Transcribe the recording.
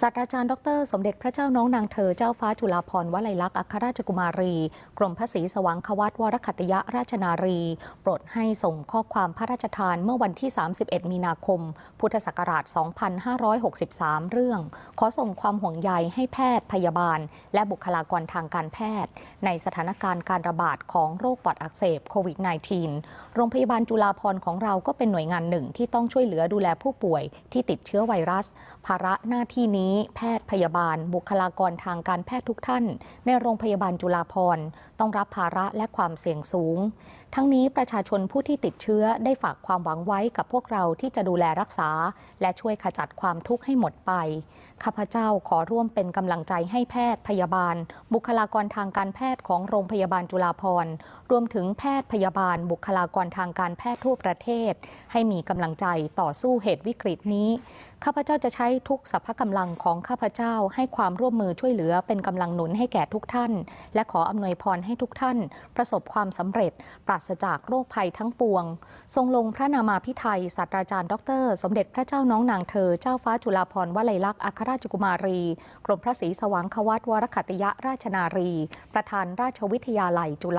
ศาสตราจารย์ดร สมเด็จพระเจ้าน้องนางเธอเจ้าฟ้าจุฬาภรณ์วลัยลักษณ์อัครราชกุมารี กรมพระศรีสว่างควัตวรคัตยราชนารี โปรดให้ส่งข้อความพระราชทานเมื่อวันที่ 31 มีนาคม พุทธศักราช 2563 เรื่อง ขอส่งความห่วงใยให้แพทย์พยาบาล และบุคลากรทางการแพทย์ ในสถานการณ์การระบาดของโรคปอดอักเสบโควิด -19 โรงพยาบาลจุฬาภรณ์ของเราก็เป็นหน่วยงานหนึ่งที่ต้องช่วยเหลือดูแลผู้ป่วยที่ติดเชื้อไวรัส ภาระหน้าที่นี้แพทย์พยาบาล บุคลากรทางการแพทย์ทุกท่าน ในโรงพยาบาลจุฬาภรณ์ต้องรับภาระและความเสี่ยงสูง ทั้งนี้ประชาชนผู้ที่ติดเชื้อได้ฝากความหวังไว้กับพวกเราที่จะดูแลรักษา และช่วยขจัดความทุกข์ให้หมดไป ข้าพเจ้าขอร่วมเป็นกำลังใจให้แพทย์พยาบาล บุคลากรทางการแพทย์ของโรงพยาบาลจุฬาภรณ์รวมถึงแพทย์พยาบาล บุคลากรทางการแพทย์ทั่วประเทศ ให้มีกำลังใจต่อสู้เหตุวิกฤตนี้ข้าพเจ้าจะใช้ทุกสรรพกำลังของข้าพเจ้าให้ความร่วมมือช่วยเหลือเป็นกำลังหนุนให้แก่ทุกท่าน และขออำนวยพรให้ทุกท่าน ประสบความสำเร็จ ปราศจากโรคภัยทั้งปวง ทรงลงพระนามาพิไทยศาสตราจารย์ ดร สมเด็จพระเจ้าน้องนางเธอ เจ้าฟ้าจุฬาภรณ์วลัยลักษณ์อัครราชกุมารี กรมพระศรีสว่างควัตวรคัตยราชนารี ประธานราชวิทยาลัยจุฬา